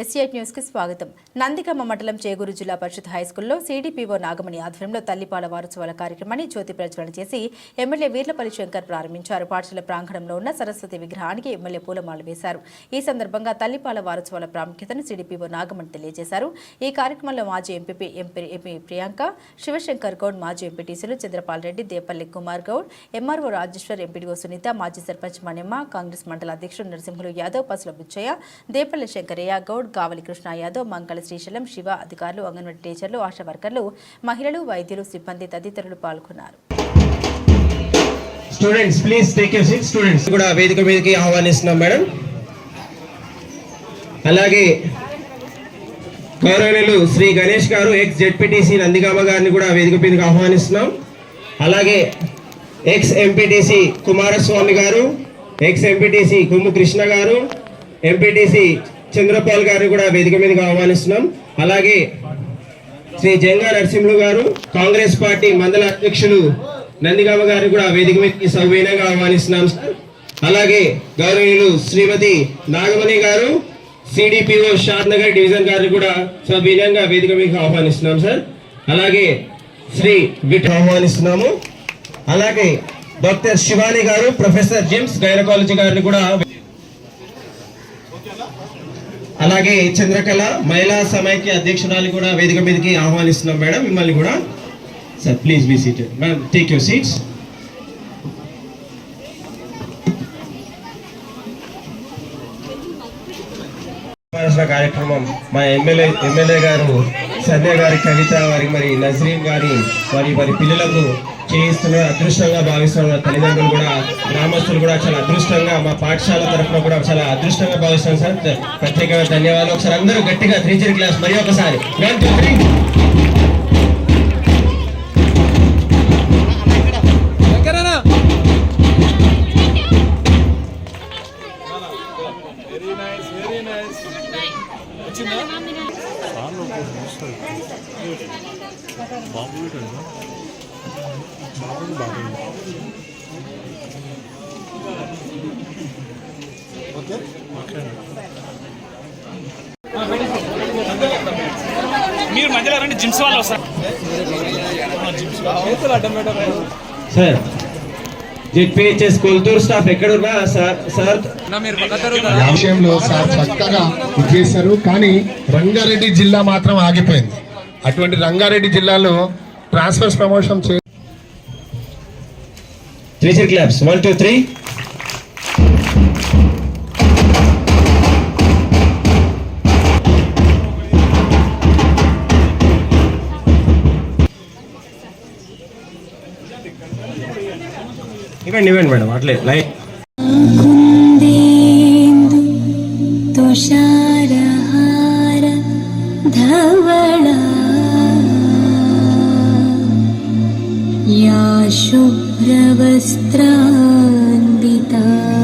ఎస్టీఎట్ న్యూస్కి స్వాగతం. నందికమ్మ మండలం చేగూరు జిల్లా పరిషత్ హైస్కూల్లో సీడీపీఓ నాగమణి ఆధ్వర్యంలో తల్లిపాల వారోత్సవాల కార్యక్రమాన్ని జ్యోతి ప్రజ్వలన చేసి ఎమ్మెల్యే వీర్లపల్లి శంకర్ ప్రారంభించారు. పాఠశాల ప్రాంగణంలో ఉన్న సరస్వతి విగ్రహానికి ఎమ్మెల్యే పూలమాలలు వేశారు. ఈ సందర్భంగా తల్లిపాల వారోత్సవాల ప్రాముఖ్యతను సీడీపీఓ నాగమణి తెలియజేశారు. ఈ కార్యక్రమంలో మాజీ ఎంపీ ఎంపీ ప్రియాంక శివశంకర్ గౌడ్ మాజీ ఎంపీటీసీలు చంద్రపాల్ రెడ్డి దేపల్లి కుమార్ గౌడ్ ఎంఆర్ఓ రాజేశ్వర్ ఎంపీడీఓ సునీత మాజీ సర్పంచ్ మణిమ్మ కాంగ్రెస్ మండల అధ్యక్షుడు నరసింహులు యాదవ్ పసుల బుచ్చయ్య దేపల్లి శంకరయ్య గౌడ్ కావలి కృష్ణ యాదవ్ మంగళ శ్రీశైలం శివ అధికారులు అంగన్వాడీ టీచర్లు ఆశా వర్కర్లు మహిళలు వైద్యులు సిబ్బంది తదితరులు పాల్గొన్నారు. Students please take your seat students కూడా వేదిక మీదకి ఆహ్వానిస్తున్నాం మేడం. అలాగే గౌరవనీయులు శ్రీ గణేష్ గారు ఎక్స్ జెడ్పీటీసీ నందిగామ గారిని కూడా వేదిక మీదకి ఆహ్వానిస్తున్నాం. అలాగే ఎక్స్ ఎంపీటీసీ కుమారస్వామి గారు ఎక్స్ ఎంపీటీసీ కొమ్ము కృష్ణ గారు ఎంపీటీసీ చంద్రపాల్ గారిని కూడా వేదిక మీదకి ఆహ్వానిస్తున్నాం. అలాగే శ్రీ జంగా నరసింహులు గారు కాంగ్రెస్ పార్టీ మండల అధ్యక్షులు నందిగామ గారిని కూడా వేదిక మీదకి సౌవీనంగా ఆహ్వానిస్తున్నాం సార్. అలాగే గౌరవీయులు శ్రీమతి నాగమణి గారు సిడిపిఓ షాద్నగర్ డివిజన్ గారిని కూడా సవినయంగా వేదిక మీదకి ఆహ్వానిస్తున్నాం సార్. అలాగే శ్రీ విట్ ఆహ్వానిస్తున్నాము. అలాగే డాక్టర్ శివాని గారు ప్రొఫెసర్ జిమ్స్ గైనకాలజీ గారిని కూడా అలాగే చంద్రకళ మహిళా సమైక్య అధ్యక్షురాలు కూడా వేదిక మీదకి ఆహ్వానిస్తున్నాం మేడం. మిమ్మల్ని కూడా sir please be seated madam take your seats కార్యక్రమం మా ఎమ్మెల్యే ఎమ్మెల్యే గారు సంధ్య గారి కవిత వారి మరి నజరీన్ గారి వారి వారి పిల్లలకు చేయిస్తున్న అదృష్టంగా భావిస్తున్న తల్లిదండ్రులు కూడా గ్రామస్తులు కూడా చాలా అదృష్టంగా మా పాఠశాల తరఫున కూడా చాలా అదృష్టంగా భావిస్తాం సార్. ప్రత్యేకంగా ధన్యవాదాలు. ఒకసారి అందరూ గట్టిగా త్రీ చిర్ క్లాస్ మరి ఒకసారి. One two three very nice వచ్చిందా మీరు మధ్యలో రండి జిమ్స్ వాళ్ళు వస్తారు. సార్ జెడ్పిహెచ్ఎస్ కొల్తూరు స్టాఫ్ ఎక్కడున్నా సార్ సార్? విషయంలో సార్ చక్కగా చేశారు కానీ రంగారెడ్డి జిల్లా మాత్రం ఆగిపోయింది. అటువంటి రంగారెడ్డి జిల్లాలో ట్రాన్స్ఫర్స్ ప్రమోషన్ చే three cheer claps one two three ఇవ్వండి ఇవ్వండి మేడం అట్లే. లైట్ शुभ्रवस्त्रान्विता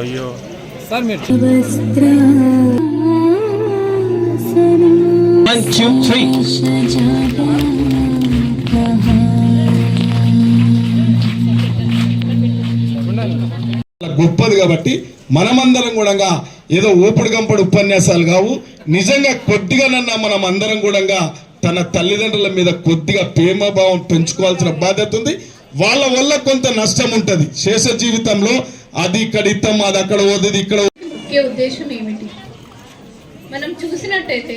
అయ్యో. సార్ మీరు గొప్పది కాబట్టి మనమందరం కూడా ఏదో ఊపిడి గంపడి ఉపన్యాసాలు కావు. నిజంగా కొద్దిగా నన్న మనం అందరం కూడా తన తల్లిదండ్రుల మీద కొద్దిగా ప్రేమభావం పెంచుకోవాల్సిన బాధ్యత ఉంది. వాళ్ళ వల్ల కొంత నష్టం ఉంటుంది. శేష జీవితంలో అది ఇక్కడ ఇస్తాం అది అక్కడ పోతుంది ఇక్కడ ముఖ్య ఉద్దేశం ఏమిటి? మనం చూసినట్టయితే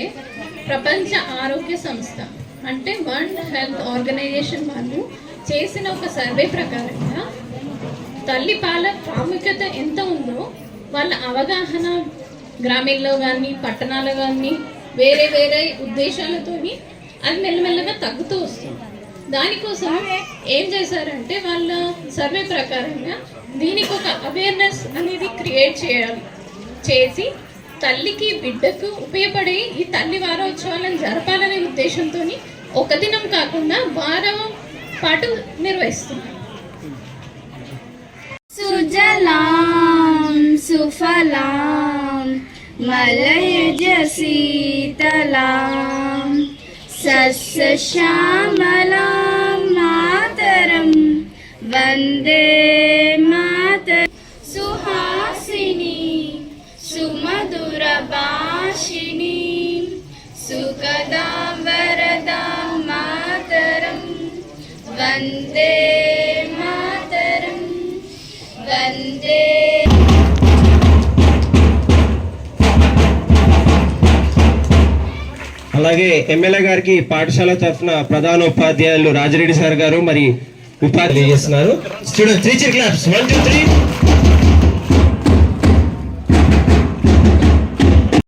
ప్రపంచ ఆరోగ్య సంస్థ అంటే వరల్డ్ హెల్త్ ఆర్గనైజేషన్ వాళ్ళు చేసిన ఒక సర్వే ప్రకారంగా తల్లి పాల ప్రాముఖ్యత ఎంత ఉందో వాళ్ళ అవగాహన గ్రామీణలో కానీ పట్టణాల్లో కానీ వేరే వేరే ఉద్దేశాలతోని అది మెల్లమెల్లగా తగ్గుతూ వస్తుంది. దానికోసం ఏం చేశారంటే వాళ్ళ సర్వే ప్రకారంగా దీనికి ఒక అవేర్నెస్ అనేది క్రియేట్ చేయాలి. చేసి తల్లికి బిడ్డకు ఉపయోగపడి ఈ తల్లి వారోత్సవాలను జరపాలనే ఉద్దేశంతో ఒక దినం కాకుండా వారం పాటు నిర్వహిస్తున్నారు. సుజలాం సుఫలాం మలయజ సీతలాం सस्यश्यामलां मातरं वन्दे मातर सुहासिनी सुमधुरभाषिणी सुखदां वरदां मातरं वन्दे అలాగే ఎమ్మెల్యే గారికి పాఠశాల తరఫున ప్రధాన ఉపాధ్యాయులు రాజిరెడ్డి సార్ గారు మరి ఉపాధి చేస్తున్నారు. Student three claps one two three